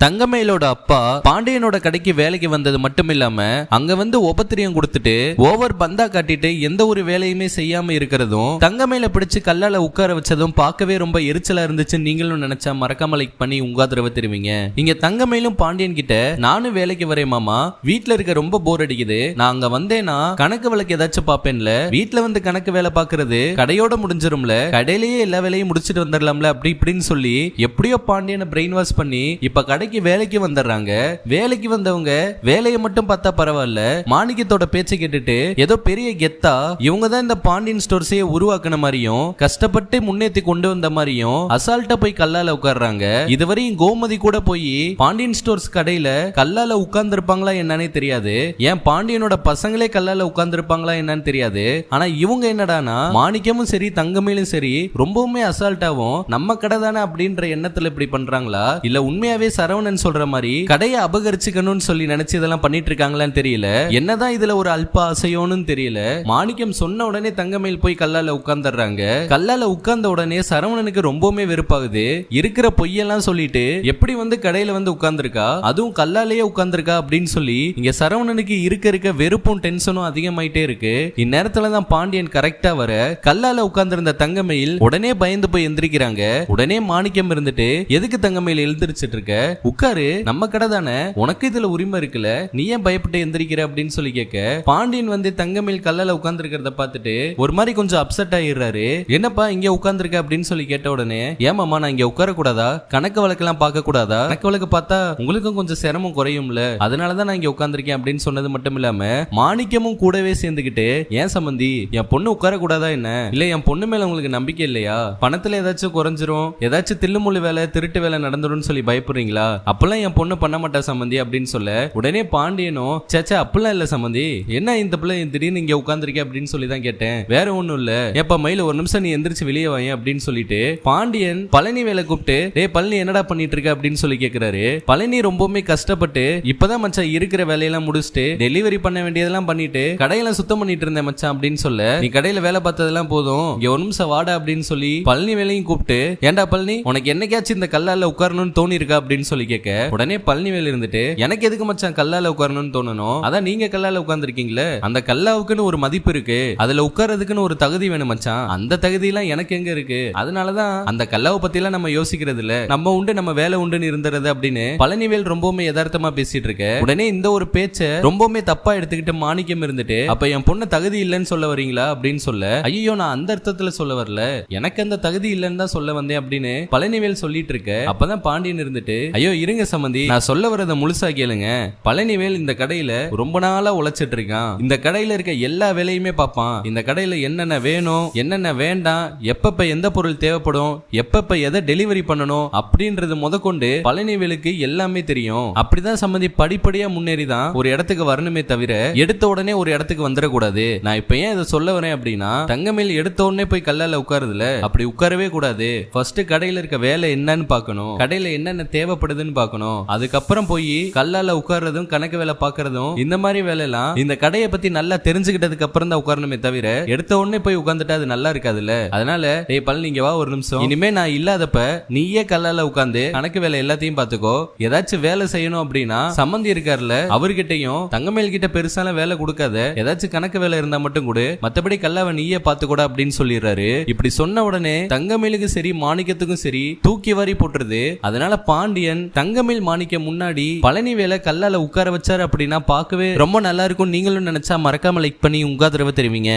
தங்கமேலோட அப்பா பாண்டியனோட கடைக்கு வேலைக்கு வந்தது மட்டும் இல்லாம அங்க வந்து உபத்திரியம் கொடுத்துட்டு ஓவர் பந்தா காட்டிட்டு எந்த ஒரு வேலையுமே செய்யாம இருக்கிறதும் தங்கமேல பிடிச்சு கல்லால உட்கார வச்சதும் பார்க்கவே ரொம்ப எரிச்சலா இருந்துச்சு நீங்களும் நினைச்சா மறக்காம லைக் பண்ணி உங்க ஆதரவை தெரிவிங்க. இங்க தங்கமேலும் பாண்டியன் கிட்ட நானும் வேலைக்கு வரேன் மாமா. வீட்ல இருக்க ரொம்ப போர் அடிக்குது. நான் அங்க வந்தேன்னா கணக்கு விளக்கு ஏதாச்சும் பாப்பேன்ல வீட்ல வந்து கணக்கு வேலை பாக்குறது கடையோட முடிஞ்சிரும்ல. கடையிலேயே எல்லா வேலையும் முடிச்சிட்டு வந்துடலாம்ல. அப்படி இப்படின்னு சொல்லி எப்படியோ பாண்டியனை பிரெயின் வாஷ் பண்ணி இப்ப கடைக்கு வேலைக்கு வந்துடுறாங்க வேலைக்கு வந்தவங்க வேலையை மட்டும் பார்த்தா பரவாயில்ல. மாணிக்கத்தோட பேச்சை கேட்டுட்டு ஏதோ பெரிய கெத்தா இவங்க தான் இந்த பாண்டியன் ஸ்டோர்ஸையே உருவாக்குன மாதிரியும் கஷ்டப்பட்டு முன்னேத்தி கொண்டு வந்த மாதிரியும் அசால்ட்டா போய் கல்லால உட்கார்றாங்க. இதுவரையும் கோமதி கூட போய் பாண்டியன் ஸ்டோர்ஸ் கடையில கல்லால உட்கார்ந்து இருப்பாங்களா என்னன்னே தெரியாது. ஏன் பாண்டியனோட பசங்களே கல்லால உட்கார்ந்து இருப்பாங்களா என்னன்னு தெரியாது. ஆனா இவங்க என்னடானா மாணிக்கமும் சரி தங்கமேலும் சரி ரொம்பவுமே அசால்ட்டாவும் நம்ம கடை தானே அப்படின்ற எண்ணத்துல இப்படி பண்றாங்களா? இல்ல உண்மையாவே சரவணன் சொல்ற மாதிரி கடையை அபகரிச்சுக்கணும்னு சொல்லி நினைச்சு இதெல்லாம் பண்ணிட்டு இருக்காங்களான்னு தெரியல. என்னதான் இதுல ஒரு அல்ப அசையோன்னு தெரியல. மாணிக்கம் சொன்ன உடனே தங்கமயில் போய் கல்லால உட்கார்ந்துடுறாங்க. கல்லால உட்கார்ந்த உடனே சரவணனுக்கு ரொம்பவுமே வெறுப்பாகுது. இருக்கிற பொய்யெல்லாம் சொல்லிட்டு எப்படி வந்து கடையில வந்து உட்கார்ந்துருக்கா? அதுவும் கல்லாலேயே உட்கார்ந்துருக்கா அப்படின்னு சொல்லி இங்க சரவணனுக்கு இருக்க இருக்க வெறுப்பும் டென்ஷனும் அதிகமாயிட்டே இருக்கு. இந்நேரத்துல தான் பாண்டியன் கரெக்டா வர கல்லால உட்கார்ந்திருந்த தங்கமயில் உடனே பயந்து போய் எந்திரிக்கிறாங்க. உடனே மாணிக்கம் இருந்துட்டு எதுக்கு தங்கமயில் எழுந்திரிச்சிட்டு இருக்க? உட்காரு. நம்ம கடை தானே? உனக்கு இதுல உரிமை இருக்குல்ல? நீ ஏன் பயப்பட்டு எந்திரிக்கிற அப்படின்னு சொல்லி கேட்க பாண்டியன் வந்து தங்கமேல் கல்லல உட்கார்ந்து இருக்கிறத பார்த்துட்டு ஒரு மாதிரி கொஞ்சம் அப்செட் ஆயிடுறாரு. என்னப்பா இங்க உட்கார்ந்துருக்க அப்படின்னு சொல்லி கேட்ட உடனே ஏமாமா நான் இங்க உட்கார கூடாதா கணக்கு வழக்கெல்லாம் பார்க்க கூடாதா கணக்கு வழக்கு பார்த்தா உங்களுக்கும் கொஞ்சம் சிரமம் குறையும்ல. அதனாலதான் நான் இங்க உட்கார்ந்துருக்கேன் அப்படின்னு சொன்னது மட்டும் இல்லாம மாணிக்கமும் கூடவே சேர்ந்துக்கிட்டு ஏன் சம்பந்தி என் பொண்ணு உட்கார கூடாதா என்ன? இல்ல என் பொண்ணு மேல உங்களுக்கு நம்பிக்கை இல்லையா? பணத்துல ஏதாச்சும் குறைஞ்சிரும்? ஏதாச்சும் தில்லுமுள்ளு வேலை திருட்டு வேலை நடந்துடும் சொல்லி பயப்படுறீங்களா? அப்பெல்லாம் என் பொண்ணு பண்ண மாட்டா சம்மந்தி அப்படின்னு சொல்ல. உடனே பாண்டியனும் சேச்சா அப்பெல்லாம் இல்ல சம்மந்தி. என்ன இந்த பிள்ளை திடீர்னு இங்க உட்காந்துருக்கே அப்படின்னு சொல்லி தான் கேட்டேன். வேற ஒண்ணும் இல்ல. எப்ப மயில ஒரு நிமிஷம் நீ எந்திரிச்சு வெளியே வாங்க அப்படின்னு சொல்லிட்டு பாண்டியன் பழனி வேலை கூப்பிட்டு டே பழனி என்னடா பண்ணிட்டு இருக்க அப்படின்னு சொல்லி கேக்குறாரு. பழனி ரொம்பவுமே கஷ்டப்பட்டு இப்பதான் மச்சான் இருக்கிற வேலையெல்லாம் முடிச்சுட்டு டெலிவரி பண்ண வேண்டியதெல்லாம் பண்ணிட்டு கடையெல்லாம் சுத்தம் பண்ணிட்டு இருந்தேன் மச்சான் அப்படின்னு சொல்ல. நீ கடையில வேலை பார்த்ததெல்லாம் போதும். இங்க ஒரு நிமிஷம் வாடா அப்படின்னு சொல்லி பழனி வேலையும் கூப்பிட்டு ஏன்டா பழனி உனக்கு என்னைக்காச்சும் இந்த கல்லால உட்காரணும்னு தோணி இருக்கா அப்படின்னு சொல்லி கேட்க உடனே பழனிவேல் இருந்துட்டு எனக்கு எதுக்கு மச்சான் கல்லால உட்காரணும்னு தோணணும்? அதான் நீங்க கல்லால உட்கார்ந்துருக்கீங்களே. அந்த கல்லாவுக்குன்னு ஒரு மதிப்பு இருக்கு. அதுல உட்கார்றதுக்குன்னு ஒரு தகுதி வேணும் மச்சான். அந்த தகுதி எல்லாம் எனக்கு எங்க இருக்கு? அதனாலதான் அந்த கல்லாவை பத்தி எல்லாம் நம்ம யோசிக்கிறது இல்ல நம்ம உண்டு நம்ம வேலை உண்டுன்னு இருந்துறது அப்படின்னு பழனிவேல் ரொம்பவுமே யதார்த்தமா பேசிட்டு இருக்க. உடனே இந்த ஒரு பேச்ச ரொம்பவுமே தப்பா எடுத்துக்கிட்டு மாணிக்கம் இருந்துட்டு அப்ப என் பொண்ணு தகுதி இல்லைன்னு சொல்ல வரீங்களா? அப்படின்னு சொல்ல ஐயோ நான் அந்த அர்த்தத்துல சொல்ல வரல. எனக்கு அந்த தகுதி இல்லைன்னு தான் சொல்ல வந்தேன் அப்படின்னு பழனிவேல் சொல்லிட்டு இருக்க. அப்பதான் பாண்டியன் இருந்துட்டு ஐயோ இருங்க சம்மந்தி நான் சொல்ல வரத முழுசா கேளுங்க. பழனிவேல் இந்த கடையில ரொம்ப நாளா உழைச்சிட்டு இருக்கான். இந்த கடையில இருக்க எல்லா வேலையுமே பார்ப்பான். இந்த கடையில என்னென்ன வேணும் என்னென்ன வேண்டாம் எப்பப்ப எந்த பொருள் தேவைப்படும் எப்பப்ப எதை டெலிவரி பண்ணணும் அப்படின்றது முதற்கொண்டு பழனிவேலுக்கு எல்லாமே தெரியும். அப்படிதான் சம்மந்தி படிப்படியா முன்னேறி தான் ஒரு இடத்துக்கு வரணுமே தவிர எடுத்த உடனே ஒரு இடத்துக்கு வந்துடக்கூடாது. நான் இப்ப ஏன் இதை சொல்ல வரேன் அப்படின்னா தங்கமேல் எடுத்த உடனே போய் கல்லால உட்காருதுல. அப்படி உட்காரவே கூடாது. ஃபர்ஸ்ட் கடையில இருக்க வேலை என்னன்னு பார்க்கணும். கடையில என்னென்ன தேவைப்படுது தேவைப்படுதுன்னு பார்க்கணும். அதுக்கப்புறம் போய் கல்லால உட்கார்றதும் கணக்கு வேலை பார்க்கறதும் இந்த மாதிரி வேலையெல்லாம் இந்த கடையை பத்தி நல்லா தெரிஞ்சுக்கிட்டதுக்கு அப்புறம் தான் உட்காரணுமே தவிர எடுத்த உடனே போய் உட்காந்துட்டா அது நல்லா இருக்காதுல்ல? அதனால டேய் பழனி இங்க வா ஒரு நிமிஷம். இனிமே நான் இல்லாதப்ப நீயே கல்லால உட்காந்து கணக்கு வேலை எல்லாத்தையும் பாத்துக்கோ ஏதாச்சும் வேலை செய்யணும் அப்படின்னா சம்மந்தி இருக்காருல்ல அவர்கிட்டயும் தங்கமேல் கிட்ட பெருசாலாம் வேலை கொடுக்காத ஏதாச்சும் கணக்கு வேலை இருந்தா மட்டும் கொடு. மத்தபடி கல்லாவை நீயே பாத்துக்கூட அப்படின்னு சொல்லிடுறாரு. இப்படி சொன்ன உடனே தங்கமேலுக்கு சரி மாணிக்கத்துக்கும் சரி தூக்கி வாரி போட்டுருது. அதனால பாண்டியன் தங்கமேல் மாணிக்க முன்னாடி பழனி வேலை கல்லால உட்கார வச்சாரு அப்படின்னா பார்க்கவே ரொம்ப நல்லா இருக்கும் நீங்களும் நினைச்சா மறக்காம லைக் பண்ணி உங்க ஆதரவை தெரிவிங்க.